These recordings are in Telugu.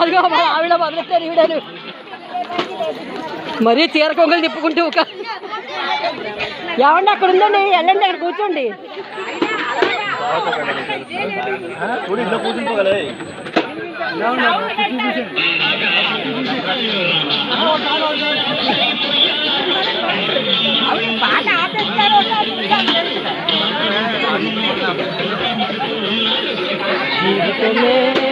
అదిగో ఆవిడ మొదలెట్టారు ఈవిడను మరీ చీర కొంగలు తిప్పుకుంటూ ఒక ఏమండి అక్కడ ఉందండి వెళ్ళండి అక్కడ కూర్చోండి జీవితమే.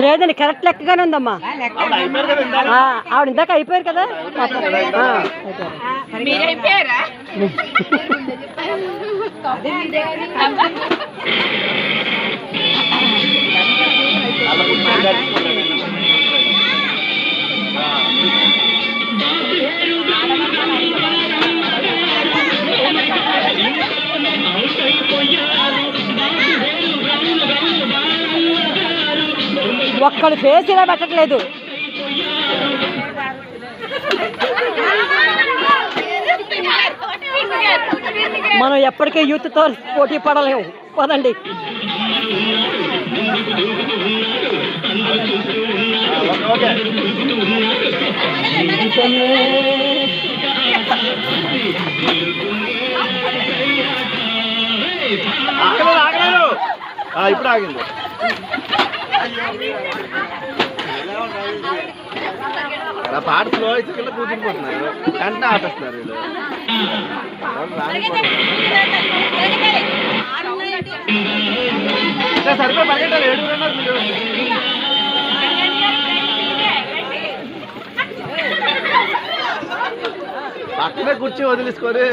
లేదండి కరెక్ట్ లెక్కగానే ఉందమ్మా ఆవిడ ఇందాక. అయిపోయారు కదా ఆ, అయిపోయారు. ఒక్కడు ఫేస్ ఇలా పెట్టట్లేదు. మనం ఎప్పటికీ యూత్తో పోటీ పడలేము. పదండి. ఇప్పుడు ఆగింది. అలా పాట స్లో అయితే కింద కూర్చుండిపోతున్నారు. వెంటనే ఆపేస్తున్నారు వీళ్ళు. సరిపోయి పరిగెట్టాలి. ఏడుగురు ఉన్నారు మీరు. పక్కనే కూర్చి వదిలేసుకొని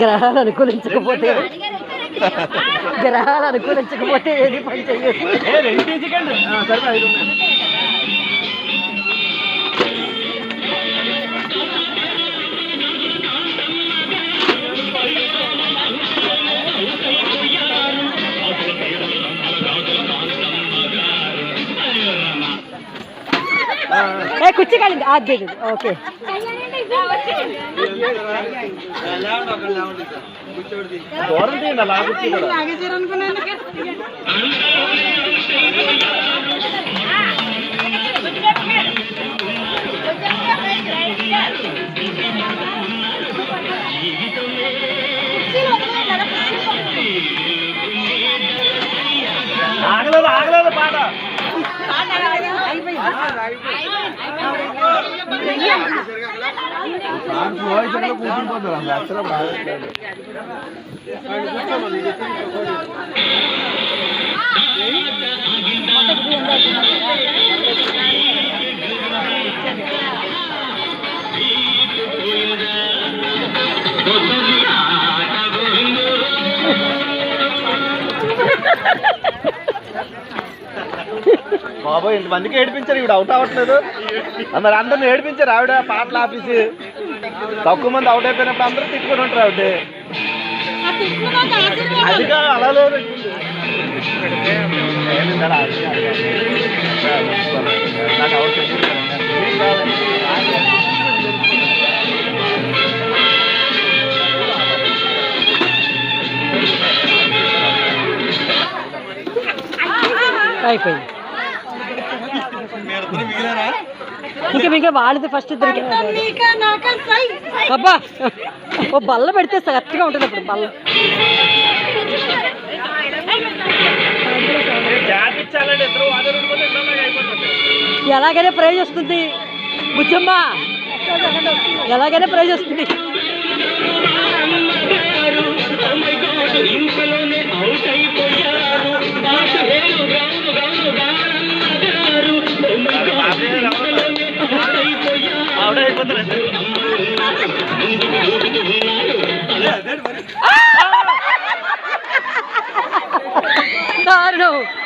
గ్రహాలు అనుకూలించకపోతే గ్రహాలు అనుకూలించకపోతే ఏది పని చెయ్యదు కుర్చీ కాలింది అది ఇది. ఓకే దూరం తీయండి అలా కూర్చి కూడా ఆగలేదు ఆగలేదు పాట కూర్చుండిపోతారు అసలు బాబోయ్ ఇంతమందికి ఏడిపించారు ఇవి అవుట్ అవ్వట్లేదు. మరి అందరిని ఏడిపించారు ఆవిడ పాటలు ఆపేసి తక్కువ మంది అవుట్ అయిపోయినప్పుడు అందరూ తిట్టుకుని ఉంటారు ఆవిడ. అదిగా అలా లేదు. నాకు అవుట్ అయిపోయింది. ఇంకా ఇంకా వాళ్ళది ఫస్ట్ ఇద్దరికి అబ్బా ఓ బల్ల పెడితే కరెక్ట్గా ఉంటుంది అప్పుడు బల్ల. ఎలాగైనా ప్రైజ్ వస్తుంది. బుజ్జమ్మ ఎలాగైనా ప్రైజ్ వస్తుంది. దారుణం.